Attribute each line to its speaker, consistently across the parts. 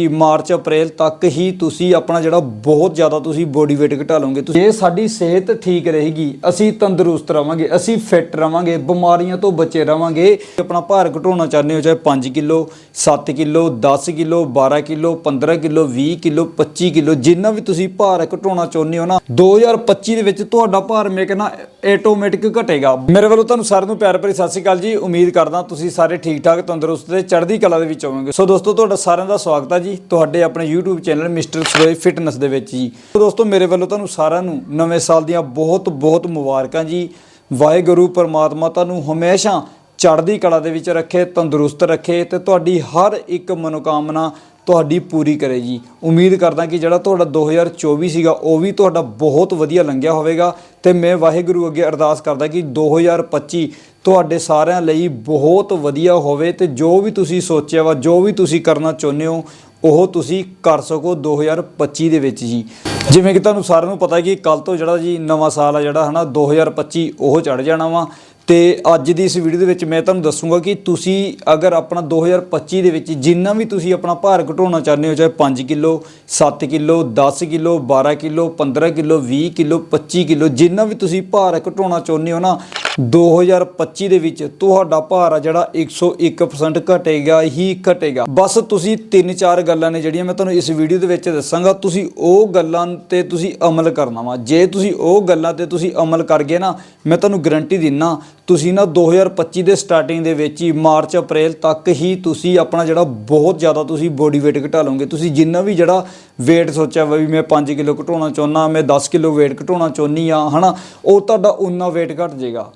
Speaker 1: ਕਿ ਮਾਰਚ, ਅਪ੍ਰੈਲ ਤੱਕ ਹੀ ਤੁਸੀਂ ਆਪਣਾ ਜਿਹੜਾ ਬਹੁਤ ਜ਼ਿਆਦਾ ਤੁਸੀਂ ਬੋਡੀ weight ਘਟਾ ਲਓਗੇ। ਤੁਸੀਂ ਇਹ ਸਾਡੀ ਸਿਹਤ ਠੀਕ ਰਹੇਗੀ, ਅਸੀਂ ਤੰਦਰੁਸਤ ਰਵਾਂਗੇ, ਅਸੀਂ ਫਿੱਟ ਰਵਾਂਗੇ, ਬਿਮਾਰੀਆਂ ਤੋਂ ਬਚੇ ਰਵਾਂਗੇ। ਆਪਣਾ ਭਾਰ ਘਟਾਉਣਾ ਚਾਹੁੰਦੇ ਹੋ, ਚਾਹੇ 5 kilo 7 kilo 10 kilo 12 kilo 15 kilo 20 kilo 25 kilo, ਜਿੰਨਾ ਵੀ ਤੁਸੀਂ ਭਾਰ ਘਟਾਉਣਾ ਚਾਹੁੰਦੇ ਹੋ ਨਾ 2025 ਦੇ ਵਿੱਚ ਤੁਹਾਡਾ ਭਾਰ ਮੈਂ ਕਹਿੰਦਾ ਆਟੋਮੈਟਿਕ ਘਟੇਗਾ। ਮੇਰੇ ਵੱਲੋਂ ਤੁਹਾਨੂੰ ਸਾਰਿਆਂ ਨੂੰ ਪਿਆਰ ਭਰੀ ਸਤਿ ਸ਼੍ਰੀ ਅਕਾਲ ਜੀ। ਉਮੀਦ ਕਰਦਾ ਤੁਸੀਂ ਸਾਰੇ ਠੀਕ ਠਾਕ ਤੰਦਰੁਸਤ ਤੇ ਚੜ੍ਹਦੀ ਕਲਾ ਦੇ ਵਿੱਚ ਹੋਵੋਗੇ। ਸੋ ਦੋਸਤੋ, ਤੁਹਾਡਾ ਸਾਰਿਆਂ ਦਾ ਸਵਾਗਤ ਹੈ ਜੀ, ਤੁਹਾਡੇ ਆਪਣੇ YouTube channel mister Saroye fitness ਦੇ ਵਿੱਚ ਜੀ। ਦੋਸਤੋ, ਮੇਰੇ ਵੱਲੋਂ ਤੁਹਾਨੂੰ ਸਾਰਿਆਂ ਨੂੰ ਨਵੇਂ ਸਾਲ ਦੀਆਂ ਬਹੁਤ ਬਹੁਤ ਮੁਬਾਰਕਾਂ ਜੀ। ਵਾਹਿਗੁਰੂ ਪਰਮਾਤਮਾ ਤੁਹਾਨੂੰ ਹਮੇਸ਼ਾ ਚੜ੍ਹਦੀ ਕਲਾ ਦੇ ਵਿੱਚ ਰੱਖੇ, ਤੰਦਰੁਸਤ ਰੱਖੇ ਤੇ ਤੁਹਾਡੀ ਹਰ ਇੱਕ ਮਨੋਕਾਮਨਾ ਤੁਹਾਡੀ ਪੂਰੀ ਕਰੇ ਜੀ। ਉਮੀਦ ਕਰਦਾ ਕਿ ਜਿਹੜਾ ਤੁਹਾਡਾ 2024 ਸੀਗਾ, ਉਹ ਵੀ ਤੁਹਾਡਾ ਬਹੁਤ ਵਧੀਆ ਲੰਘਿਆ ਹੋਵੇਗਾ ਤੇ ਮੈਂ ਵਾਹਿਗੁਰੂ ਅੱਗੇ ਅਰਦਾਸ ਕਰਦਾ ਕਿ 2025 ਤੁਹਾਡੇ ਸਾਰਿਆਂ ਲਈ ਬਹੁਤ ਵਧੀਆ ਹੋਵੇ ਤੇ ਜੋ ਵੀ ਤੁਸੀਂ ਸੋਚਿਆ ਵਾ, ਜੋ ਵੀ ਤੁਸੀਂ ਕਰਨਾ ਚਾਹੁੰਦੇ ਹੋ ਉਹ ਤੁਸੀਂ ਕਰ ਸਕੋ 2025 ਦੇ ਵਿੱਚ ਜੀ। ਜਿਵੇਂ ਕਿ ਤੁਹਾਨੂੰ ਸਾਰਿਆਂ ਨੂੰ ਪਤਾ ਕਿ ਕੱਲ ਤੋਂ ਜਿਹੜਾ ਜੀ ਨਵਾਂ ਸਾਲ ਆ ਜਿਹੜਾ, ਹਨਾ 2025 ਉਹ ਚੜ ਜਾਣਾ ਵਾ। ਤੇ ਅੱਜ ਦੀ ਇਸ ਵੀਡੀਓ ਦੇ ਵਿੱਚ ਮੈਂ ਤੁਹਾਨੂੰ ਦੱਸੂਗਾ ਕਿ ਤੁਸੀਂ ਅਗਰ ਆਪਣਾ 2025 ਦੇ ਵਿੱਚ ਜਿੰਨਾ ਵੀ ਤੁਸੀਂ ਆਪਣਾ ਭਾਰ ਘਟਾਉਣਾ ਚਾਹੁੰਦੇ ਹੋ, ਚਾਹੇ 5 kilo 7 kilo 10 kilo 12 kilo 15 kilo 20 kilo 25 kilo, ਜਿੰਨਾ ਵੀ ਤੁਸੀਂ ਭਾਰ ਘਟਾਉਣਾ ਚਾਹੁੰਦੇ ਹੋ ਨਾ 2025 ਦੇ ਵਿੱਚ ਤੁਹਾਡਾ ਭਾਰ ਆ ਜਿਹੜਾ 101% ਘਟੇਗਾ ਹੀ ਘਟੇਗਾ। ਬਸ ਤੁਸੀਂ ਤਿੰਨ ਚਾਰ ਗੱਲਾਂ ਨੇ ਜਿਹੜੀਆਂ ਮੈਂ ਤੁਹਾਨੂੰ ਇਸ ਵੀਡੀਓ ਦੇ ਵਿੱਚ ਦੱਸਾਂਗਾ। ਤੁਸੀਂ ਉਹ ਗੱਲਾਂ ਤੇ ਤੁਸੀਂ ਅਮਲ ਕਰਨਾ ਵਾ। ਜੇ ਤੁਸੀਂ ਉਹ ਗੱਲਾਂ ਤੇ ਤੁਸੀਂ ਅਮਲ ਕਰ ਗਏ ਨਾ, ਮੈਂ ਤੁਹਾਨੂੰ ਗਰੰਟੀ ਦਿੰਨਾ ਤੁਸੀਂ ਨਾ 2025 ਦੇ ਸਟਾਰਟਿੰਗ ਦੇ ਵਿੱਚ ਹੀ ਮਾਰਚ, ਅਪ੍ਰੈਲ ਤੱਕ ਹੀ ਤੁਸੀਂ ਆਪਣਾ ਜਿਹੜਾ ਬਹੁਤ ਜ਼ਿਆਦਾ ਤੁਸੀਂ ਬੋਡੀ weight ਘਟਾ ਲਓਗੇ। ਤੁਸੀਂ ਜਿੰਨਾ ਵੀ ਜਿਹੜਾ weight ਸੋਚਿਆ ਵਾ ਵੀ ਮੈਂ 5 ਕਿਲੋ ਘਟਾਉਣਾ ਚਾਹੁੰਦਾ ਮੈਂ 10 ਕਿਲੋ weight ਘਟਾਉਣਾ ਚਾਹੁੰਦੀ ਆ, ਹਨਾ, ਉਹ ਤੁਹਾਡਾ ਉਨਾ weight ਘਟ ਜਾਏਗਾ।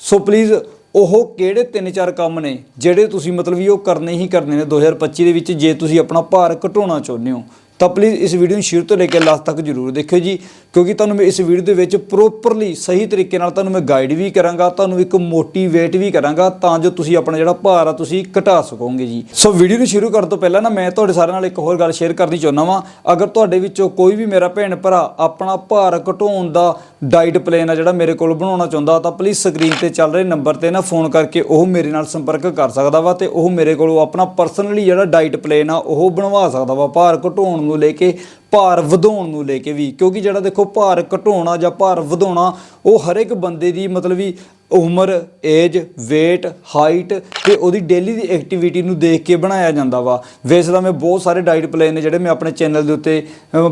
Speaker 1: ਸੋ ਪਲੀਜ਼ ਉਹ ਕਿਹੜੇ ਤਿੰਨ ਚਾਰ ਕੰਮ ਨੇ ਜਿਹੜੇ ਤੁਸੀਂ ਮਤਲਬ ਵੀ ਉਹ ਕਰਨੇ ਹੀ ਕਰਨੇ ਨੇ 2025 ਦੇ ਵਿੱਚ, ਜੇ ਤੁਸੀਂ ਆਪਣਾ ਭਾਰ ਘਟਾਉਣਾ ਚਾਹੁੰਦੇ ਹੋ। ਤਾਂ ਪਲੀਜ਼ ਇਸ ਵੀਡੀਓ ਨੂੰ ਸ਼ੁਰੂ ਤੋਂ ਲੈ ਕੇ ਲਾਸਟ ਤੱਕ ਜਰੂਰ ਦੇਖਿਓ ਜੀ, ਕਿਉਂਕਿ ਤੁਹਾਨੂੰ ਮੈਂ ਇਸ ਵੀਡੀਓ ਦੇ ਵਿੱਚ ਪ੍ਰੋਪਰਲੀ ਸਹੀ ਤਰੀਕੇ ਨਾਲ ਤੁਹਾਨੂੰ ਮੈਂ ਗਾਈਡ ਵੀ ਕਰਾਂਗਾ, ਤੁਹਾਨੂੰ ਇੱਕ ਮੋਟੀਵੇਟ ਵੀ ਕਰਾਂਗਾ, ਤਾਂ ਜੋ ਤੁਸੀਂ ਆਪਣਾ ਜਿਹੜਾ ਭਾਰ ਆ ਤੁਸੀਂ ਘਟਾ ਸਕੋਗੇ ਜੀ। ਸੋ ਵੀਡੀਓ ਨੂੰ ਸ਼ੁਰੂ ਕਰਨ ਤੋਂ ਪਹਿਲਾਂ ਨਾ ਮੈਂ ਤੁਹਾਡੇ ਸਾਰਿਆਂ ਨਾਲ ਇੱਕ ਹੋਰ ਗੱਲ ਸ਼ੇਅਰ ਕਰਨੀ ਚਾਹੁੰਦਾ ਵਾਂ। ਅਗਰ ਤੁਹਾਡੇ ਵਿੱਚੋਂ ਕੋਈ ਵੀ ਮੇਰਾ ਭੈਣ ਭਰਾ ਆਪਣਾ ਭਾਰ ਘਟਾਉਣ ਦਾ ਡਾਈਟ ਪਲਾਨ ਆ ਜਿਹੜਾ ਮੇਰੇ ਕੋਲ ਬਣਾਉਣਾ ਚਾਹੁੰਦਾ, ਤਾਂ ਪਲੀਜ਼ ਸਕਰੀਨ ਤੇ ਚੱਲ ਰਹੇ ਨੰਬਰ ਤੇ ਨਾ ਫੋਨ ਕਰਕੇ ਉਹ ਮੇਰੇ ਨਾਲ ਸੰਪਰਕ ਕਰ ਸਕਦਾ ਵਾ ਤੇ ਉਹ ਮੇਰੇ ਕੋਲੋਂ ਆਪਣਾ ਪਰਸਨਲੀ ਜਿਹੜਾ ਡਾਈਟ ਪਲਾਨ ਆ, ਉਹ ਬਣਵਾ ਸਕਦਾ ਵਾ, ਭਾਰ ਘਟਾਉਣ ਨੂੰ ਲੈ ਕੇ ਭਾਰ ਵਧਾਉਣ ਨੂੰ ਲੈ ਕੇ ਵੀ, ਕਿਉਂਕਿ ਜਿਹੜਾ ਦੇਖੋ ਭਾਰ ਘਟਾਉਣਾ ਜਾਂ ਭਾਰ ਵਧਾਉਣਾ, ਉਹ ਹਰ ਇੱਕ ਬੰਦੇ ਦੀ ਮਤਲਬ ਵੀ ਉਮਰ ਏਜ weight ਹਾਈਟ ਤੇ ਉਹਦੀ ਡੇਲੀ ਦੀ ਐਕਟੀਵਿਟੀ ਨੂੰ ਦੇਖ ਕੇ ਬਣਾਇਆ ਜਾਂਦਾ ਵਾ। ਵੈਸੇ ਤਾਂ ਮੈਂ ਬਹੁਤ ਸਾਰੇ ਡਾਈਟ ਪਲਾਨ ਨੇ ਜਿਹੜੇ ਮੈਂ ਆਪਣੇ ਚੈਨਲ ਦੇ ਉੱਤੇ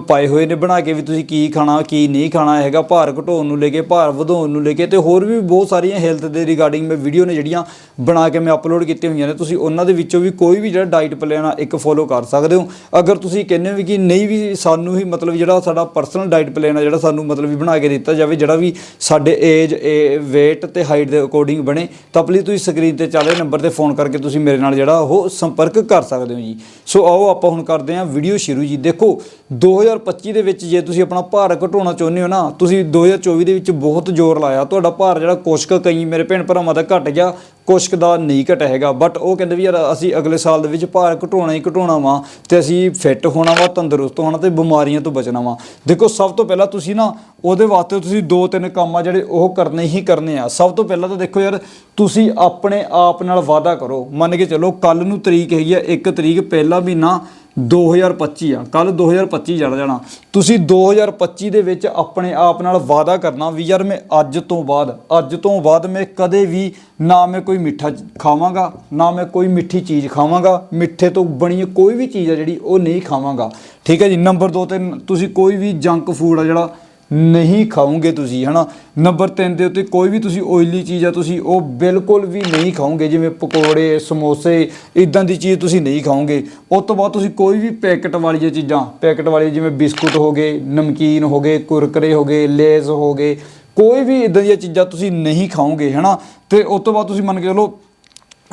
Speaker 1: ਪਾਏ ਹੋਏ ਨੇ, ਬਣਾ ਕੇ ਵੀ ਤੁਸੀਂ ਕੀ ਖਾਣਾ, ਕੀ ਨਹੀਂ ਖਾਣਾ ਹੈਗਾ, ਭਾਰ ਘਟਾਉਣ ਨੂੰ ਲੈ ਕੇ, ਭਾਰ ਵਧਾਉਣ ਨੂੰ ਲੈ ਕੇ ਤੇ ਹੋਰ ਵੀ ਬਹੁਤ ਸਾਰੀਆਂ ਹੈਲਥ ਦੇ ਰਿਗਾਰਡਿੰਗ ਮੈਂ ਵੀਡੀਓ ਨੇ ਜਿਹੜੀਆਂ ਬਣਾ ਕੇ ਮੈਂ ਅਪਲੋਡ ਕੀਤੀਆਂ ਹੋਈਆਂ ਨੇ, ਤੁਸੀਂ ਉਹਨਾਂ ਦੇ ਵਿੱਚੋਂ ਵੀ ਕੋਈ ਵੀ ਜਿਹੜਾ ਡਾਈਟ ਪਲਾਨ ਆ, ਇੱਕ ਫੋਲੋ ਕਰ ਸਕਦੇ ਹੋ। ਅਗਰ ਤੁਸੀਂ ਕਹਿੰਦੇ ਹੋ ਵੀ ਕਿ ਨਹੀਂ ਵੀ ਸਾਨੂੰ ਹੀ ਮਤਲਬ ਜਿਹੜਾ ਸਾਡਾ ਪਰਸਨਲ ਡਾਈਟ ਪਲਾਨ ਆ, ਜਿਹੜਾ ਸਾਨੂੰ ਮਤਲਬ ਵੀ ਬਣਾ ਕੇ ਦਿੱਤਾ ਜਾਵੇ, ਜਿਹੜਾ ਵੀ ਸਾਡੇ ਏਜ weight ਤੇ ਹਾਈਟ ਦੇ ਅਕੋਰਡਿੰਗ ਬਣੇ, ਤਾਂ ਪਲੀਜ਼ ਤੁਸੀਂ ਸਕਰੀਨ ਤੇ ਚੱਲ ਰਹੇ ਨੰਬਰ ਤੇ ਫੋਨ ਕਰਕੇ ਤੁਸੀਂ ਮੇਰੇ ਨਾਲ ਜਿਹੜਾ ਉਹ ਸੰਪਰਕ ਕਰ ਸਕਦੇ ਹੋ ਜੀ। ਸੋ ਆਓ ਆਪਾਂ ਹੁਣ ਕਰਦੇ ਹਾਂ ਵੀਡੀਓ ਸ਼ੁਰੂ ਜੀ। ਦੇਖੋ 2025 ਦੇ ਵਿੱਚ ਜੇ ਤੁਸੀਂ ਆਪਣਾ ਭਾਰ ਘਟਾਉਣਾ ਚਾਹੁੰਦੇ ਹੋ ਨਾ, ਤੁਸੀਂ 2024 ਦੇ ਵਿੱਚ ਬਹੁਤ ਜ਼ੋਰ ਲਾਇਆ। ਤੁਹਾਡਾ ਭਾਰ ਜਿਹੜਾ ਕੋਸ਼ਕ ਕਈ ਮੇਰੇ ਭੈਣ ਭਰਾਵਾਂ ਦਾ ਘਟ ਗਿਆ ਕੁਛ ਕੁ ਦਾ ਨਹੀਂ ਘਟਿਆ ਹੈਗਾ। ਬਟ ਉਹ ਕਹਿੰਦੇ ਵੀ ਯਾਰ ਅਸੀਂ ਅਗਲੇ ਸਾਲ ਦੇ ਵਿੱਚ ਭਾਰ ਘਟਾਉਣਾ ਹੀ ਘਟਾਉਣਾ ਵਾ ਤੇ ਅਸੀਂ ਫਿੱਟ ਹੋਣਾ ਵਾ, ਤੰਦਰੁਸਤ ਹੋਣਾ ਤੇ ਬਿਮਾਰੀਆਂ ਤੋਂ ਬਚਣਾ ਵਾ। ਦੇਖੋ, ਸਭ ਤੋਂ ਪਹਿਲਾਂ ਤੁਸੀਂ ਨਾ ਉਹਦੇ ਵਾਸਤੇ ਤੁਸੀਂ ਦੋ ਤਿੰਨ ਕੰਮ ਆ ਜਿਹੜੇ ਉਹ ਕਰਨੇ ਹੀ ਕਰਨੇ ਆ। ਸਭ ਤੋਂ ਪਹਿਲਾਂ ਤਾਂ ਦੇਖੋ ਯਾਰ, ਤੁਸੀਂ ਆਪਣੇ ਆਪ ਨਾਲ ਵਾਅਦਾ ਕਰੋ। ਮੰਨ ਕੇ ਚੱਲੋ ਕੱਲ ਨੂੰ ਤਰੀਕ ਹੈਗੀ ਆ 1 ਤਰੀਕ ਪਹਿਲਾ ਮਹੀਨਾ 2025 ਆ। ਕੱਲ 2025 ਚੜ ਜਾਣਾ। ਤੁਸੀਂ 2025 ਦੇ ਵਿੱਚ ਆਪਣੇ ਆਪ ਨਾਲ ਵਾਅਦਾ ਕਰਨਾ ਵੀ ਯਾਰ ਮੈਂ ਅੱਜ ਤੋਂ ਬਾਅਦ, ਅੱਜ ਤੋਂ ਬਾਅਦ ਮੈਂ ਕਦੇ ਵੀ ਨਾ ਮੈਂ ਕੋਈ ਮਿੱਠਾ ਖਾਵਾਂਗਾ, ਨਾ ਮੈਂ ਕੋਈ ਮਿੱਠੀ ਚੀਜ਼ ਖਾਵਾਂਗਾ, ਮਿੱਠੇ ਤੋਂ ਬਣੀ ਕੋਈ ਵੀ ਚੀਜ਼ ਆ ਜਿਹੜੀ ਉਹ ਨਹੀਂ ਖਾਵਾਂਗਾ। ਠੀਕ ਹੈ ਜੀ? ਨੰਬਰ 2 ਤੇ ਤੁਸੀਂ ਕੋਈ ਵੀ ਜੰਕ ਫੂਡ ਆ ਜਿਹੜਾ ਨਹੀਂ ਖਾਓਗੇ ਤੁਸੀਂ, ਹਨਾ? ਨੰਬਰ 3 ਦੇ ਉੱਤੇ ਕੋਈ ਵੀ ਤੁਸੀਂ ਓਇਲੀ ਚੀਜ਼ ਆ, ਤੁਸੀਂ ਉਹ ਬਿਲਕੁਲ ਵੀ ਨਹੀਂ ਖਾਓਗੇ, ਜਿਵੇਂ ਪਕੌੜੇ, ਸਮੋਸੇ ਇਦਾਂ ਦੀ ਚੀਜ਼ ਤੁਸੀਂ ਨਹੀਂ ਖਾਓਗੇ। ਉਸ ਤੋਂ ਬਾਅਦ ਤੁਸੀਂ ਕੋਈ ਵੀ ਪੈਕਟ ਵਾਲੀਆਂ ਚੀਜ਼ਾਂ, ਪੈਕਟ ਵਾਲੀ ਜਿਵੇਂ ਬਿਸਕੁਟ ਹੋ ਗਏ, ਨਮਕੀਨ ਹੋ ਗਏ, ਕੁਰਕਰੇ ਹੋ ਗਏ, ਲੇਜ਼ ਹੋ ਗਏ, ਕੋਈ ਵੀ ਇਦਾਂ ਦੀਆਂ ਚੀਜ਼ਾਂ ਤੁਸੀਂ ਨਹੀਂ ਖਾਓਗੇ, ਹਨਾ? ਤੇ ਉਸ ਤੋਂ ਬਾਅਦ ਤੁਸੀਂ ਮੰਨ ਕੇ ਚਲੋ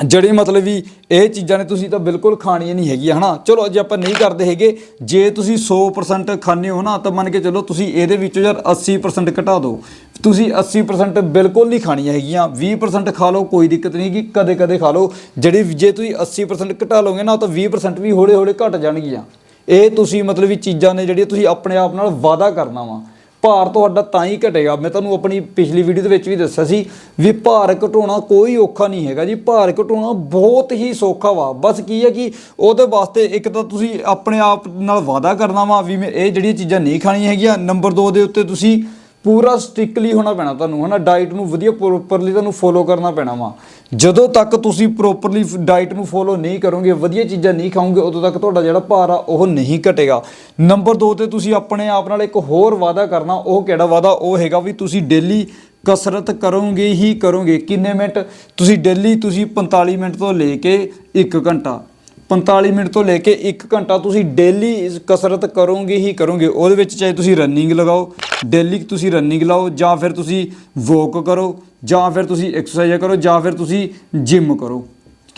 Speaker 1: ਜਿਹੜੀ ਮਤਲਬ ਵੀ ਇਹ ਚੀਜ਼ਾਂ ਨੇ ਤੁਸੀਂ ਤਾਂ ਬਿਲਕੁਲ ਖਾਣੀਆਂ ਨਹੀਂ ਹੈਗੀਆਂ, ਹਨਾ? ਚਲੋ, ਜੇ ਆਪਾਂ ਨਹੀਂ ਕਰਦੇ ਹੈਗੇ, ਜੇ ਤੁਸੀਂ 100% ਖਾਂਦੇ ਹੋ ਨਾ, ਤਾਂ ਮੰਨ ਕੇ ਚਲੋ ਤੁਸੀਂ ਇਹਦੇ ਵਿੱਚੋਂ ਯਾਰ 80% ਘਟਾ ਦਿਓ। ਤੁਸੀਂ 80% ਬਿਲਕੁਲ ਨਹੀਂ ਖਾਣੀਆਂ ਹੈਗੀਆਂ 20% ਖਾ ਲਓ, ਕੋਈ ਦਿੱਕਤ ਨਹੀਂ ਕਿ ਕਦੇ ਕਦੇ ਖਾ ਲਓ। ਜਿਹੜੀ ਜੇ ਤੁਸੀਂ 80% ਘਟਾ ਲਓਗੇ ਨਾ, ਤਾਂ 20% ਵੀ ਹੌਲੇ ਹੌਲੇ ਘਟ ਜਾਣਗੀਆਂ। ਇਹ ਤੁਸੀਂ ਮਤਲਬ ਵੀ ਚੀਜ਼ਾਂ ਨੇ ਜਿਹੜੀਆਂ ਤੁਸੀਂ ਆਪਣੇ ਆਪ ਨਾਲ ਵਾਅਦਾ ਕਰਨਾ ਵਾ। ਭਾਰ ਤੁਹਾਡਾ ਤਾਂ ਹੀ ਘਟੇਗਾ। ਮੈਂ ਤੁਹਾਨੂੰ ਆਪਣੀ ਪਿਛਲੀ ਵੀਡੀਓ ਦੇ ਵਿੱਚ ਵੀ ਦੱਸਿਆ ਸੀ ਵੀ ਭਾਰ ਘਟਾਉਣਾ ਕੋਈ ਔਖਾ ਨਹੀਂ ਹੈਗਾ ਜੀ। ਭਾਰ ਘਟਾਉਣਾ ਬਹੁਤ ਹੀ ਸੌਖਾ ਵਾ। ਬਸ ਕੀ ਹੈ ਕਿ ਉਹਦੇ ਵਾਸਤੇ ਇੱਕ ਤਾਂ ਤੁਸੀਂ ਆਪਣੇ ਆਪ ਨਾਲ ਵਾਅਦਾ ਕਰਨਾ ਵਾ ਵੀ ਮੈਂ ਇਹ ਜਿਹੜੀਆਂ ਚੀਜ਼ਾਂ ਨਹੀਂ ਖਾਣੀਆਂ ਹੈਗੀਆਂ, ਨੰਬਰ 2 ਦੇ ਉੱਤੇ ਤੁਸੀਂ ਪੂਰਾ ਸਟ੍ਰਿਕਟਲੀ ਹੋਣਾ ਪੈਣਾ ਤੁਹਾਨੂੰ, ਹਨਾ? ਡਾਈਟ ਨੂੰ ਵਧੀਆ ਪ੍ਰੋਪਰਲੀ ਤੁਹਾਨੂੰ ਫੋਲੋ ਕਰਨਾ ਪੈਣਾ ਵਾ। ਜਦੋਂ ਤੱਕ ਤੁਸੀਂ ਪ੍ਰੋਪਰਲੀ ਡਾਈਟ ਨੂੰ ਫੋਲੋ ਨਹੀਂ ਕਰੋਗੇ, ਵਧੀਆ ਚੀਜ਼ਾਂ ਨਹੀਂ ਖਾਓਗੇ, ਉਦੋਂ ਤੱਕ ਤੁਹਾਡਾ ਜਿਹੜਾ ਭਾਰ ਆ, ਉਹ ਨਹੀਂ ਘਟੇਗਾ। ਨੰਬਰ 2 ਤੇ ਤੁਸੀਂ ਆਪਣੇ ਆਪ ਨਾਲ ਇੱਕ ਹੋਰ ਵਾਅਦਾ ਕਰਨਾ, ਉਹ ਕਿਹੜਾ ਵਾਅਦਾ? ਉਹ ਹੈਗਾ ਵੀ ਤੁਸੀਂ ਡੇਲੀ ਕਸਰਤ ਕਰੋਗੇ ਹੀ ਕਰੋਗੇ। ਕਿੰਨੇ ਮਿੰਟ? ਤੁਸੀਂ ਡੇਲੀ ਤੁਸੀਂ 45 ਮਿੰਟ ਤੋਂ ਲੈ ਕੇ 1 ਘੰਟਾ। 45 ਮਿੰਟ ਤੋਂ ਲੈ ਕੇ 1 ਘੰਟਾ ਤੁਸੀਂ ਡੇਲੀ ਕਸਰਤ ਕਰੋਗੇ ਹੀ ਕਰੋਗੇ, ਉਹਦੇ ਵਿੱਚ ਚਾਹੇ ਤੁਸੀਂ ਰਨਿੰਗ ਲਗਾਓ ਡੇਲੀ ਤੁਸੀਂ ਰਨਿੰਗ ਲਾਓ, ਜਾਂ ਫਿਰ ਤੁਸੀਂ ਵੋਕ ਕਰੋ, ਜਾਂ ਫਿਰ ਤੁਸੀਂ ਐਕਸਰਸਾਈਜ਼ ਕਰੋ, ਜਾਂ ਫਿਰ ਤੁਸੀਂ ਜਿਮ ਕਰੋ।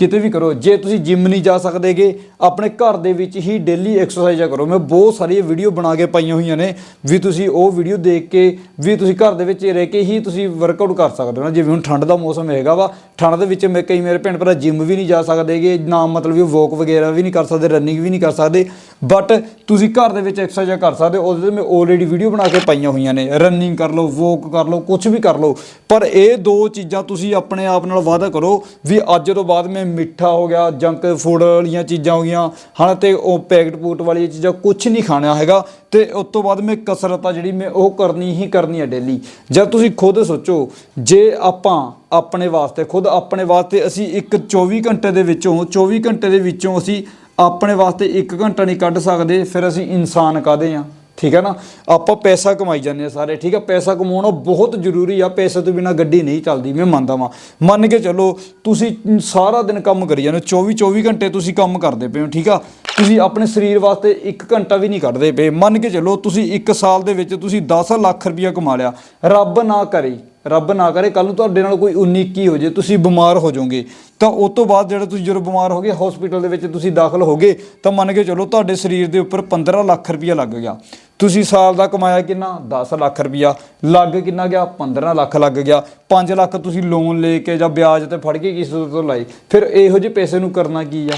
Speaker 1: ਕਿਤੇ ਵੀ ਕਰੋ, ਜੇ ਤੁਸੀਂ ਜਿਮ ਨਹੀਂ ਜਾ ਸਕਦੇਗੇ, ਆਪਣੇ ਘਰ ਦੇ ਵਿੱਚ ਹੀ ਡੇਲੀ ਐਕਸਰਸਾਈਜ਼ਾਂ ਕਰੋ। ਮੈਂ ਬਹੁਤ ਸਾਰੀਆਂ ਵੀਡੀਓ ਬਣਾ ਕੇ ਪਾਈਆਂ ਹੋਈਆਂ ਨੇ, ਵੀ ਤੁਸੀਂ ਉਹ ਵੀਡੀਓ ਦੇਖ ਕੇ, ਵੀ ਤੁਸੀਂ ਘਰ ਦੇ ਵਿੱਚ ਰਹਿ ਕੇ ਹੀ ਤੁਸੀਂ ਵਰਕਆਊਟ ਕਰ ਸਕਦੇ ਹੋ ਨਾ। ਜਿਵੇਂ ਹੁਣ ਠੰਡ ਦਾ ਮੌਸਮ ਹੈਗਾ ਵਾ, ਠੰਡ ਦੇ ਵਿੱਚ ਮੈਂ ਕਈ ਮੇਰੇ ਭੈਣ ਭਰਾ ਜਿਮ ਵੀ ਨਹੀਂ ਜਾ ਸਕਦੇਗੇ, ਨਾ ਮਤਲਬ ਵੀ ਵੋਕ ਵਗੈਰਾ ਵੀ ਨਹੀਂ ਕਰ ਸਕਦੇ ਰਨਿੰਗ ਵੀ ਨਹੀਂ ਕਰ ਸਕਦੇ। ਬਟ ਤੁਸੀਂ ਘਰ ਦੇ ਵਿੱਚ ਐਕਸਰਸਾਈਜ਼ਾਂ ਕਰ ਸਕਦੇ ਹੋ ਉਹਦੇ ਤੇ ਮੈਂ ਆਲਰੇਡੀ ਵੀਡੀਓ ਬਣਾ ਕੇ ਪਾਈਆਂ ਹੋਈਆਂ ਨੇ। ਰਨਿੰਗ ਕਰ ਲਓ ਵੋਕ ਕਰ ਲਓ ਕੁਝ ਵੀ ਕਰ ਲਓ। ਪਰ ਇਹ ਦੋ ਚੀਜ਼ਾਂ ਤੁਸੀਂ ਆਪਣੇ ਆਪ ਨਾਲ ਵਾਅਦਾ ਕਰੋ, ਵੀ ਅੱਜ ਤੋਂ ਬਾਅਦ ਮੈਂ ਮਿੱਠਾ ਹੋ ਗਿਆ ਜੰਕ ਫੂਡ ਵਾਲੀਆਂ ਚੀਜ਼ਾਂ ਹੋ ਗਈਆਂ। ਹਨਾ ਤੇ ਉਹ ਪੈਕਟ ਪੂਟ ਵਾਲੀਆਂ ਚੀਜ਼ਾਂ ਕੁਝ ਨਹੀਂ ਖਾਣਾ ਹੈਗਾ ਤੇ ਉਸ ਤੋਂ ਬਾਅਦ ਮੈਂ ਕਸਰਤ ਆ ਜਿਹੜੀ ਮੈਂ ਉਹ ਕਰਨੀ ਹੀ ਕਰਨੀ ਹੈ ਡੇਲੀ ਜਦ ਤੁਸੀਂ ਖੁਦ ਸੋਚੋ, ਜੇ ਆਪਾਂ ਆਪਣੇ ਵਾਸਤੇ, ਖੁਦ ਆਪਣੇ ਵਾਸਤੇ ਅਸੀਂ ਇੱਕ 24 ਘੰਟੇ ਦੇ ਵਿੱਚੋਂ 24 ਘੰਟੇ ਦੇ ਵਿੱਚੋਂ ਅਸੀਂ ਆਪਣੇ ਵਾਸਤੇ 1 ਘੰਟਾ ਨਹੀਂ ਕੱਢ ਸਕਦੇ, ਫਿਰ ਅਸੀਂ ਇਨਸਾਨ ਕਾਦੇ ਆ? ਠੀਕ ਹੈ ਨਾ? ਆਪਾਂ ਪੈਸਾ ਕਮਾਈ ਜਾਂਦੇ ਆ ਸਾਰੇ, ਠੀਕ ਹੈ? ਪੈਸਾ ਕਮਾਉਣਾ ਬਹੁਤ ਜ਼ਰੂਰੀ ਆ, ਪੈਸੇ ਤੋਂ ਬਿਨਾ ਗੱਡੀ ਨਹੀਂ ਚੱਲਦੀ, ਮੈਂ ਮੰਨਦਾ ਵਾਂ। ਮੰਨ ਕੇ ਚੱਲੋ, ਤੁਸੀਂ ਸਾਰਾ ਦਿਨ ਕੰਮ ਕਰੀ ਜਾਂਦੇ ਹੋ 24 24 ਘੰਟੇ ਤੁਸੀਂ ਕੰਮ ਕਰਦੇ ਪਏ ਹੋ, ਠੀਕ ਆ? ਤੁਸੀਂ ਆਪਣੇ ਸਰੀਰ ਵਾਸਤੇ 1 ਘੰਟਾ ਵੀ ਨਹੀਂ ਕੱਢਦੇ ਪਏ। ਮੰਨ ਕੇ ਚੱਲੋ, ਤੁਸੀਂ 1 ਸਾਲ ਦੇ ਵਿੱਚ ਤੁਸੀਂ 10 ਲੱਖ ਰੁਪਇਆ ਕਮਾ ਲਿਆ। ਰੱਬ ਨਾ ਕਰੇ, ਰੱਬ ਨਾ ਕਰੇ ਕੱਲ ਨੂੰ ਤੁਹਾਡੇ ਨਾਲ ਕੋਈ 19 ਕੀ ਹੋ ਜੇ, ਤੁਸੀਂ ਬਿਮਾਰ ਹੋ ਜਾਓਗੇ। ਤਾਂ ਉਸ ਤੋਂ ਬਾਅਦ ਜਿਹੜਾ ਤੁਸੀਂ ਜਦੋਂ ਬਿਮਾਰ ਹੋਗੇ ਹਸਪੀਟਲ ਦੇ ਵਿੱਚ ਤੁਸੀਂ ਦਾਖਲ ਹੋਗੇ ਤਾਂ ਮੰਨ ਕੇ ਚੱਲੋ, ਤੁਹਾਡੇ ਸਰੀਰ ਦੇ ਉੱਪਰ 15 ਲੱਖ ਰੁਪਇਆ ਲੱਗ ਗਿਆ। ਤੁਸੀਂ ਸਾਲ ਦਾ ਕਮਾਇਆ ਕਿੰਨਾ? 10 ਲੱਖ ਰੁਪਇਆ ਲੱਗ ਕਿੰਨਾ ਗਿਆ? 15 ਲੱਖ ਲੱਗ ਗਿਆ। 5 ਲੱਖ ਤੁਸੀਂ ਲੋਨ ਲੈ ਕੇ ਜਾਂ ਵਿਆਜ ਤੇ ਫੜ ਕੇ ਕਿਸੇ ਤੋਂ ਲਾਈ ਫਿਰ ਇਹੋ ਜਿਹੇ ਪੈਸੇ ਨੂੰ ਕਰਨਾ ਕੀ ਆ?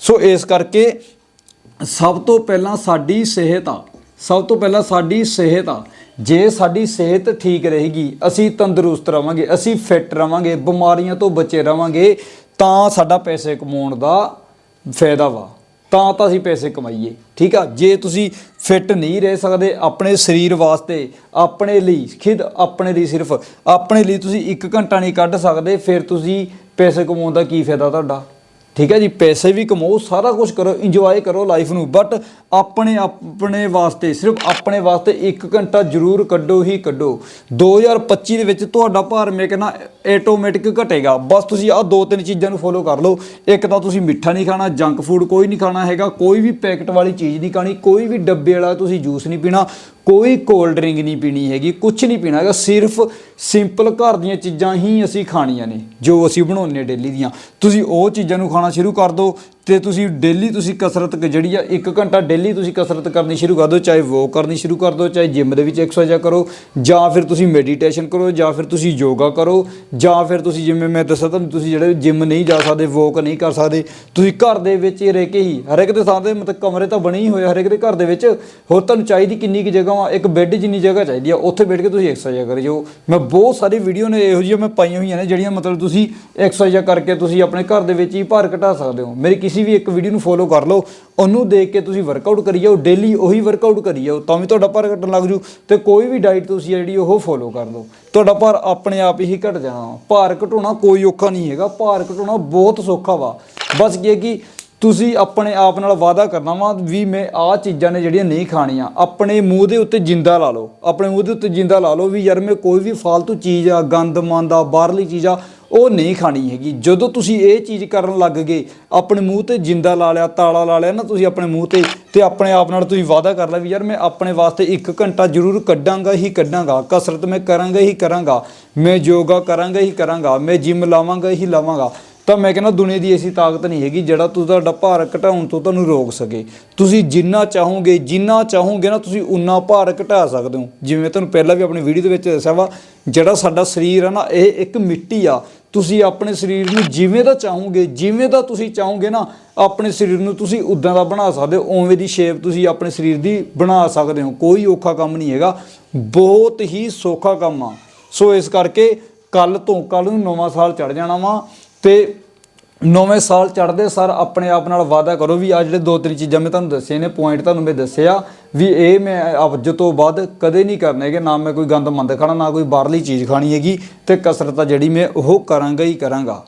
Speaker 1: ਸੋ ਇਸ ਕਰਕੇ ਸਭ ਤੋਂ ਪਹਿਲਾਂ ਸਾਡੀ ਸਿਹਤ ਆ। ਸਭ ਤੋਂ ਪਹਿਲਾਂ ਸਾਡੀ ਸਿਹਤ ਆ। ਜੇ ਸਾਡੀ ਸਿਹਤ ਠੀਕ ਰਹੇਗੀ, ਅਸੀਂ ਤੰਦਰੁਸਤ ਰਵਾਂਗੇ, ਅਸੀਂ ਫਿੱਟ ਰਵਾਂਗੇ, ਬਿਮਾਰੀਆਂ ਤੋਂ ਬਚੇ ਰਵਾਂਗੇ, ਤਾਂ ਸਾਡਾ ਪੈਸੇ ਕਮਾਉਣ ਦਾ ਫਾਇਦਾ ਵਾ। ਤਾਂ ਤਾਂ ਅਸੀਂ ਪੈਸੇ ਕਮਾਈਏ, ਠੀਕ ਆ? ਜੇ ਤੁਸੀਂ ਫਿੱਟ ਨਹੀਂ ਰਹਿ ਸਕਦੇ ਆਪਣੇ ਸਰੀਰ ਵਾਸਤੇ, ਆਪਣੇ ਲਈ, ਖਿਦ ਆਪਣੇ ਲਈ ਸਿਰਫ, ਆਪਣੇ ਲਈ ਤੁਸੀਂ 1 ਘੰਟਾ ਨਹੀਂ ਕੱਢ ਸਕਦੇ, ਫਿਰ ਤੁਸੀਂ ਪੈਸੇ ਕਮਾਉਣ ਦਾ ਕੀ ਫਾਇਦਾ ਤੁਹਾਡਾ? ਠੀਕ ਹੈ ਜੀ, ਪੈਸੇ ਵੀ ਕਮਾਓ, ਸਾਰਾ ਕੁਝ ਕਰੋ ਇੰਜੋਏ ਕਰੋ ਲਾਈਫ ਨੂੰ। ਬਟ ਆਪਣੇ ਆਪਣੇ ਵਾਸਤੇ, ਸਿਰਫ ਆਪਣੇ ਵਾਸਤੇ 1 ਘੰਟਾ ਜ਼ਰੂਰ ਕੱਢੋ ਹੀ ਕੱਢੋ। 2025 ਦੇ ਵਿੱਚ ਤੁਹਾਡਾ ਭਾਰ ਮੈਂ ਕਹਿੰਦਾ ਆਟੋਮੈਟਿਕ ਘਟੇਗਾ। ਬਸ ਤੁਸੀਂ ਆਹ ਦੋ ਤਿੰਨ ਚੀਜ਼ਾਂ ਨੂੰ ਫੋਲੋ ਕਰ ਲਓ। ਇੱਕ ਤਾਂ ਤੁਸੀਂ ਮਿੱਠਾ ਨਹੀਂ ਖਾਣਾ ਜੰਕ ਫੂਡ ਕੋਈ ਨਹੀਂ ਖਾਣਾ ਹੈਗਾ। ਕੋਈ ਵੀ ਪੈਕਟ ਵਾਲੀ ਚੀਜ਼ ਨਹੀਂ ਖਾਣੀ, ਕੋਈ ਵੀ ਡੱਬੇ ਵਾਲਾ ਤੁਸੀਂ ਜੂਸ ਨਹੀਂ ਪੀਣਾ। ਕੋਈ ਕੋਲਡ ਡਰਿੰਕ ਨਹੀਂ ਪੀਣੀ ਹੈਗੀ ਕੁਝ ਨਹੀਂ ਪੀਣਾ ਹੈਗਾ, ਸਿਰਫ ਸਿੰਪਲ ਘਰ ਦੀਆਂ ਚੀਜ਼ਾਂ ਹੀ ਅਸੀਂ ਖਾਣੀਆਂ ਨੇ, ਜੋ ਅਸੀਂ ਬਣਾਉਂਦੇ ਡੇਲੀ ਦੀਆਂ। ਤੁਸੀਂ ਉਹ ਚੀਜ਼ਾਂ ਨੂੰ ਖਾਣਾ ਸ਼ੁਰੂ ਕਰ ਦਿਓ ਤੇ ਤੁਸੀਂ ਡੇਲੀ ਤੁਸੀਂ ਕਸਰਤ ਜਿਹੜੀ ਆ 1 ਘੰਟਾ ਡੇਲੀ ਤੁਸੀਂ ਕਸਰਤ ਕਰਨੀ ਸ਼ੁਰੂ ਕਰ ਦਿਓ, ਚਾਹੇ ਵੋਕ ਕਰਨੀ ਸ਼ੁਰੂ ਕਰ ਦਿਓ, ਚਾਹੇ ਜਿਮ ਦੇ ਵਿੱਚ ਐਕਸਰਸਾਈਜ਼ ਕਰੋ, ਜਾਂ ਫਿਰ ਤੁਸੀਂ ਮੈਡੀਟੇਸ਼ਨ ਕਰੋ, ਜਾਂ ਫਿਰ ਤੁਸੀਂ ਯੋਗਾ ਕਰੋ, ਜਾਂ ਫਿਰ ਤੁਸੀਂ ਜਿਵੇਂ ਮੈਂ ਦੱਸਿਆ ਤੁਹਾਨੂੰ, ਤੁਸੀਂ ਜਿਹੜੇ ਜਿਮ ਨਹੀਂ ਜਾ ਸਕਦੇ ਵੋਕ ਨਹੀਂ ਕਰ ਸਕਦੇ, ਤੁਸੀਂ ਘਰ ਦੇ ਵਿੱਚ ਹੀ ਰਹਿ ਕੇ ਹੀ ਹਰ ਇੱਕ ਦੇ ਥਾਂ ਤੇ ਮਤਲਬ ਕਮਰੇ ਤਾਂ ਬਣੇ ਹੀ ਹੋਏ ਆ ਹਰ ਇੱਕ ਦੇ ਘਰ ਦੇ ਵਿੱਚ, ਹੋਰ ਤੁਹਾਨੂੰ ਚਾਹੀਦੀ ਕਿੰਨੀ ਕੁ ਜਗ੍ਹਾ ਵਾ, ਇੱਕ ਬੈੱਡ ਜਿੰਨੀ ਜਗ੍ਹਾ ਚਾਹੀਦੀ ਆ, ਉੱਥੇ ਬੈਠ ਕੇ ਤੁਸੀਂ ਐਕਸਰਸਾਈਜ਼ ਕਰੀ ਜਾਓ ਮੈਂ ਬਹੁਤ ਸਾਰੀ ਵੀਡੀਓ ਨੇ ਇਹੋ ਜਿਹੀਆਂ ਮੈਂ ਪਾਈਆਂ ਹੋਈਆਂ ਨੇ, ਜਿਹੜੀਆਂ ਮਤਲਬ ਤੁਸੀਂ ਐਕਸਰਸਾਈਜ਼ ਕਰਕੇ ਤੁਸੀਂ ਆਪਣੇ ਘਰ ਦੇ ਵਿੱਚ ਹੀ ਭਾਰ ਘਟਾ ਸਕਦੇ ਹੋ। ਮੇਰੀ ਕਿਸੇ ਤੁਸੀਂ ਵੀ ਇੱਕ ਵੀਡੀਓ ਨੂੰ ਫੋਲੋ ਕਰ ਲਓ। ਉਹਨੂੰ ਦੇਖ ਕੇ ਤੁਸੀਂ ਵਰਕਆਊਟ ਕਰੀ ਜਾਓ ਡੇਲੀ ਉਹੀ ਵਰਕਆਊਟ ਕਰੀ ਜਾਓ, ਤਾਂ ਵੀ ਤੁਹਾਡਾ ਭਾਰ ਘਟਣ ਲੱਗ ਜੂ। ਤੇ ਕੋਈ ਵੀ ਡਾਈਟ ਤੁਸੀਂ ਆ ਜਿਹੜੀ ਉਹ ਫੋਲੋ ਕਰ ਲਓ। ਤੁਹਾਡਾ ਭਾਰ ਆਪਣੇ ਆਪ ਹੀ ਘਟ ਜਾਣਾ। ਭਾਰ ਘਟਾਉਣਾ ਕੋਈ ਔਖਾ ਨਹੀਂ ਹੈਗਾ। ਭਾਰ ਘਟਾਉਣਾ ਬਹੁਤ ਸੌਖਾ ਵਾ। ਬਸ ਕੀ ਹੈ ਕਿ ਤੁਸੀਂ ਆਪਣੇ ਆਪ ਨਾਲ ਵਾਅਦਾ ਕਰਨਾ ਵਾ ਵੀ ਮੈਂ ਆਹ ਚੀਜ਼ਾਂ ਨੇ ਜਿਹੜੀਆਂ ਨਹੀਂ ਖਾਣੀਆਂ। ਆਪਣੇ ਮੂੰਹ ਦੇ ਉੱਤੇ ਜਿੰਦਾ ਲਾ ਲਓ। ਆਪਣੇ ਮੂੰਹ ਦੇ ਉੱਤੇ ਜਿੰਦਾ ਲਾ ਲਓ ਵੀ ਯਾਰ ਮੈਂ ਕੋਈ ਵੀ ਫालतू ਚੀਜ਼ ਆ, ਗੰਦ, ਮੰਦ ਆ, ਬਾਹਰਲੀ ਚੀਜ਼ ਆ, ਉਹ ਨਹੀਂ ਖਾਣੀ ਹੈਗੀ। ਜਦੋਂ ਤੁਸੀਂ ਇਹ ਚੀਜ਼ ਕਰਨ ਲੱਗ ਗਏ, ਆਪਣੇ ਮੂੰਹ ਤੇ ਜਿੰਦਾ ਲਾ ਲਿਆ, ਤਾਲਾ ਲਾ ਲਿਆ ਨਾ ਤੁਸੀਂ ਆਪਣੇ ਮੂੰਹ ਤੇ ਤੇ ਆਪਣੇ ਆਪ ਨਾਲ ਤੁਸੀਂ ਵਾਅਦਾ ਕਰ ਲਿਆ ਵੀ ਯਾਰ ਮੈਂ ਆਪਣੇ ਵਾਸਤੇ 1 ਘੰਟਾ ਜ਼ਰੂਰ ਕੱਢਾਂਗਾ ਹੀ ਕੱਢਾਂਗਾ। ਕਸਰਤ ਮੈਂ ਕਰਾਂਗਾ ਹੀ ਕਰਾਂਗਾ। ਮੈਂ ਯੋਗਾ ਕਰਾਂਗਾ ਹੀ ਕਰਾਂਗਾ। ਮੈਂ ਜਿਮ ਲਾਵਾਂਗਾ ਹੀ ਲਾਵਾਂਗਾ। ਤਾਂ ਮੈਂ ਕਹਿੰਦਾ ਦੁਨੀਆ ਦੀ ਐਸੀ ਤਾਕਤ ਨਹੀਂ ਹੈਗੀ ਜਿਹੜਾ ਤੁਹਾਡਾ ਭਾਰ ਘਟਾਉਣ ਤੋਂ ਤੁਹਾਨੂੰ ਰੋਕ ਸਕੇ। ਤੁਸੀਂ ਜਿੰਨਾ ਚਾਹੋਗੇ ਜਿੰਨਾ ਚਾਹੋਗੇ ਨਾ ਤੁਸੀਂ ਉਨਾ ਭਾਰ ਘਟਾ ਸਕਦੇ ਹੋ। ਜਿਵੇਂ ਤੁਹਾਨੂੰ ਪਹਿਲਾਂ ਵੀ ਆਪਣੀ ਵੀਡੀਓ ਦੇ ਵਿੱਚ ਦੱਸਿਆ ਵਾ, ਜਿਹੜਾ ਸਾਡਾ ਸਰੀਰ ਆ ਨਾ, ਇਹ ਇੱਕ ਮਿੱਟੀ ਆ। ਤੁਸੀਂ ਆਪਣੇ ਸਰੀਰ ਨੂੰ ਜਿਵੇਂ ਦਾ ਚਾਹੋਗੇ, ਜਿਵੇਂ ਦਾ ਤੁਸੀਂ ਚਾਹੋਗੇ ਨਾ, ਆਪਣੇ ਸਰੀਰ ਨੂੰ ਤੁਸੀਂ ਉਦਾਂ ਦਾ ਬਣਾ ਸਕਦੇ ਹੋ। ਉਵੇਂ ਦੀ ਸ਼ੇਪ ਤੁਸੀਂ ਆਪਣੇ ਸਰੀਰ ਦੀ ਬਣਾ ਸਕਦੇ ਹੋ। ਕੋਈ ਔਖਾ ਕੰਮ ਨਹੀਂ ਹੈਗਾ। ਬਹੁਤ ਹੀ ਸੌਖਾ ਕੰਮ ਆ। ਸੋ ਇਸ ਕਰਕੇ ਕੱਲ ਤੋਂ ਕੱਲ ਨੂੰ ਨਵਾਂ ਸਾਲ ਚੜ ਜਾਣਾ ਵਾ। ਤੇ ਨੌਵੇਂ ਸਾਲ ਚੜ੍ਹਦੇ ਸਰ ਆਪਣੇ ਆਪ ਨਾਲ ਵਾਅਦਾ ਕਰੋ ਵੀ ਆ ਜਿਹੜੇ ਦੋ ਤਿੰਨ ਚੀਜ਼ਾਂ ਮੈਂ ਤੁਹਾਨੂੰ ਦੱਸੀਆਂ ਨੇ ਪੁਆਇੰਟ ਤੁਹਾਨੂੰ ਮੈਂ ਦੱਸਿਆ ਵੀ ਇਹ ਮੈਂ ਅੱਜ ਤੋਂ ਬਾਅਦ ਕਦੇ ਨਹੀਂ ਕਰਨੇ ਹੈਗੇ, ਨਾ ਮੈਂ ਕੋਈ ਗੰਦ ਮੰਦ ਖਾਣਾ, ਨਾ ਕੋਈ ਬਾਹਰਲੀ ਚੀਜ਼ ਖਾਣੀ ਹੈਗੀ ਤੇ ਕਸਰਤ ਆ ਜਿਹੜੀ ਮੈਂ ਉਹ ਕਰਾਂਗਾ ਹੀ ਕਰਾਂਗਾ।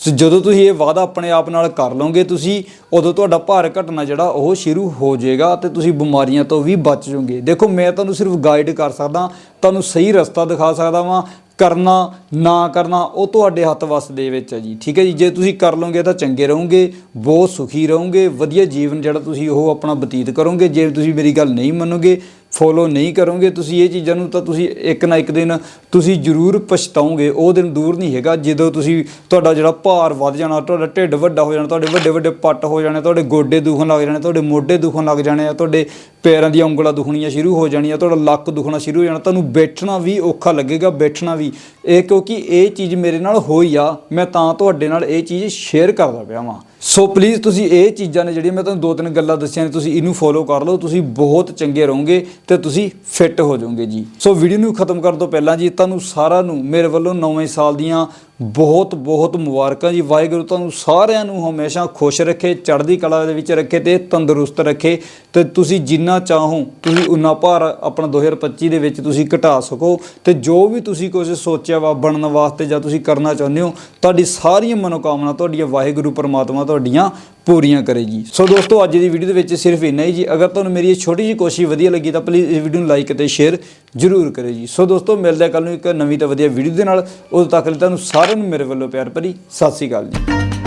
Speaker 1: ਸੋ ਜਦੋਂ ਤੁਸੀਂ ਇਹ ਵਾਅਦਾ ਆਪਣੇ ਆਪ ਨਾਲ ਕਰ ਲਓਗੇ, ਤੁਸੀਂ ਉਦੋਂ ਤੁਹਾਡਾ ਭਾਰ ਘਟਣਾ ਜਿਹੜਾ ਉਹ ਸ਼ੁਰੂ ਹੋ ਜਾਏਗਾ ਤੇ ਤੁਸੀਂ ਬਿਮਾਰੀਆਂ ਤੋਂ ਵੀ ਬਚ ਜਾਓਗੇ। ਦੇਖੋ, ਮੈਂ ਤੁਹਾਨੂੰ ਸਿਰਫ ਗਾਈਡ ਕਰ ਸਕਦਾ, ਤੁਹਾਨੂੰ ਸਹੀ ਰਸਤਾ ਦਿਖਾ ਸਕਦਾ ਵਾਂ। ਕਰਨਾ, ਨਾ ਕਰਨਾ, ਉਹ ਤੁਹਾਡੇ ਹੱਥ ਵੱਸ ਦੇ ਵਿੱਚ ਹੈ ਜੀ। ਠੀਕ ਹੈ ਜੀ? ਜੇ ਤੁਸੀਂ ਕਰ ਲਓਗੇ ਤਾਂ ਚੰਗੇ ਰਹੋਗੇ, ਬਹੁਤ ਸੁਖੀ ਰਹੋਗੇ, ਵਧੀਆ ਜੀਵਨ ਜਿਹੜਾ ਤੁਸੀਂ ਉਹ ਆਪਣਾ ਬਤੀਤ ਕਰੋਗੇ। ਜੇ ਤੁਸੀਂ ਮੇਰੀ ਗੱਲ ਨਹੀਂ ਮੰਨੋਗੇ ਫੋਲੋ ਨਹੀਂ ਕਰੋਗੇ ਤੁਸੀਂ ਇਹ ਚੀਜ਼ਾਂ ਨੂੰ, ਤਾਂ ਤੁਸੀਂ ਇੱਕ ਨਾ ਇੱਕ ਦਿਨ ਤੁਸੀਂ ਜ਼ਰੂਰ ਪਛਤਾਓਗੇ। ਉਹ ਦਿਨ ਦੂਰ ਨਹੀਂ ਹੈਗਾ, ਜਦੋਂ ਤੁਸੀਂ ਤੁਹਾਡਾ ਜਿਹੜਾ ਭਾਰ ਵੱਧ ਜਾਣਾ, ਤੁਹਾਡਾ ਢਿੱਡ ਵੱਡਾ ਹੋ ਜਾਣਾ, ਤੁਹਾਡੇ ਵੱਡੇ ਵੱਡੇ ਪੱਟ ਹੋ ਜਾਣੇ, ਤੁਹਾਡੇ ਗੋਡੇ ਦੁਖਣ ਲੱਗ ਜਾਣੇ, ਤੁਹਾਡੇ ਮੋਢੇ ਦੁਖਣ ਲੱਗ ਜਾਣੇ ਆ, ਤੁਹਾਡੇ ਪੈਰਾਂ ਦੀਆਂ ਉਂਗਲਾਂ ਦੁਖਣੀਆਂ ਸ਼ੁਰੂ ਹੋ ਜਾਣੀਆਂ, ਤੁਹਾਡਾ ਲੱਕ ਦੁਖਣਾ ਸ਼ੁਰੂ ਹੋ ਜਾਣਾ, ਤੁਹਾਨੂੰ ਬੈਠਣਾ ਵੀ ਔਖਾ ਲੱਗੇਗਾ, ਬੈਠਣਾ ਵੀ। ਇਹ ਕਿਉਂਕਿ ਇਹ ਚੀਜ਼ ਮੇਰੇ ਨਾਲ ਹੋਈ ਆ, ਮੈਂ ਤਾਂ ਤੁਹਾਡੇ ਨਾਲ ਇਹ ਚੀਜ਼ ਸ਼ੇਅਰ ਕਰਦਾ ਪਿਆ ਵਾਂ। ਸੋ ਪਲੀਜ਼ ਤੁਸੀਂ ਇਹ ਚੀਜ਼ਾਂ ਨੇ ਜਿਹੜੀਆਂ ਮੈਂ ਤੁਹਾਨੂੰ ਦੋ ਤਿੰਨ ਗੱਲਾਂ ਦੱਸੀਆਂ ਨੇ, ਤੁਸੀਂ ਇਹਨੂੰ ਫੋਲੋ ਕਰ ਲਓ, ਤੁਸੀਂ ਬਹੁਤ ਚੰਗੇ ਰਹੋਗੇ ਤੇ ਤੁਸੀਂ ਫਿੱਟ ਹੋ ਜਾਓਗੇ ਜੀ। ਸੋ ਵੀਡੀਓ ਨੂੰ ਖਤਮ ਕਰਨ ਤੋਂ ਪਹਿਲਾਂ ਜੀ, ਤੁਹਾਨੂੰ ਸਾਰਿਆਂ ਨੂੰ ਮੇਰੇ ਵੱਲੋਂ ਨਵੇਂ ਸਾਲ ਦੀਆਂ ਬਹੁਤ ਬਹੁਤ ਮੁਬਾਰਕਾਂ ਜੀ। ਵਾਹਿਗੁਰੂ ਤੁਹਾਨੂੰ ਸਾਰਿਆਂ ਨੂੰ ਹਮੇਸ਼ਾ ਖੁਸ਼ ਰੱਖੇ, ਚੜ੍ਹਦੀ ਕਲਾ ਦੇ ਵਿੱਚ ਰੱਖੇ ਤੇ ਤੰਦਰੁਸਤ ਰੱਖੇ ਤੇ ਤੁਸੀਂ ਜਿੰਨਾ ਚਾਹੋ, ਤੁਸੀਂ ਉਨਾ ਭਾਰ ਆਪਣਾ 2025 ਦੇ ਵਿੱਚ ਤੁਸੀਂ ਘਟਾ ਸਕੋ ਤੇ ਜੋ ਵੀ ਤੁਸੀਂ ਕੁਝ ਸੋਚਿਆ ਵਾ, ਬਣਨ ਵਾਸਤੇ ਜਾਂ ਤੁਸੀਂ ਕਰਨਾ ਚਾਹੁੰਦੇ ਹੋ, ਤੁਹਾਡੀ ਸਾਰੀਆਂ ਮਨੋਕਾਮਨਾ, ਤੁਹਾਡੀਆਂ ਵਾਹਿਗੁਰੂ, ਪਰਮਾਤਮਾ ਤੁਹਾਡੀਆਂ ਪੂਰੀਆਂ ਕਰੇਗੀ। ਸੋ ਦੋਸਤੋ, ਅੱਜ ਦੀ ਵੀਡੀਓ ਦੇ ਵਿੱਚ ਸਿਰਫ ਇੰਨਾ ਹੀ ਜੀ। ਅਗਰ ਤੁਹਾਨੂੰ ਮੇਰੀ ਇਹ ਛੋਟੀ ਜਿਹੀ ਕੋਸ਼ਿਸ਼ ਵਧੀਆ ਲੱਗੀ, ਤਾਂ ਪਲੀਜ਼ ਇਸ ਵੀਡੀਓ ਨੂੰ ਲਾਈਕ ਅਤੇ ਸ਼ੇਅਰ ਜ਼ਰੂਰ ਕਰਿਓ ਜੀ ਸੋ ਦੋਸਤੋ, ਮਿਲਦੇ ਹਾਂ ਕੱਲ ਨੂੰ ਇੱਕ ਨਵੀਂ ਤਾਂ ਵਧੀਆ ਵੀਡੀਓ ਦੇ ਨਾਲ। ਉਦੋਂ ਤੱਕ ਲਈ ਤੁਹਾਨੂੰ ਸਾਰਿਆਂ ਨੂੰ ਮੇਰੇ ਵੱਲੋਂ ਪਿਆਰ ਭਰੀ ਸਤਿ ਸ਼੍ਰੀ ਅਕਾਲ ਜੀ।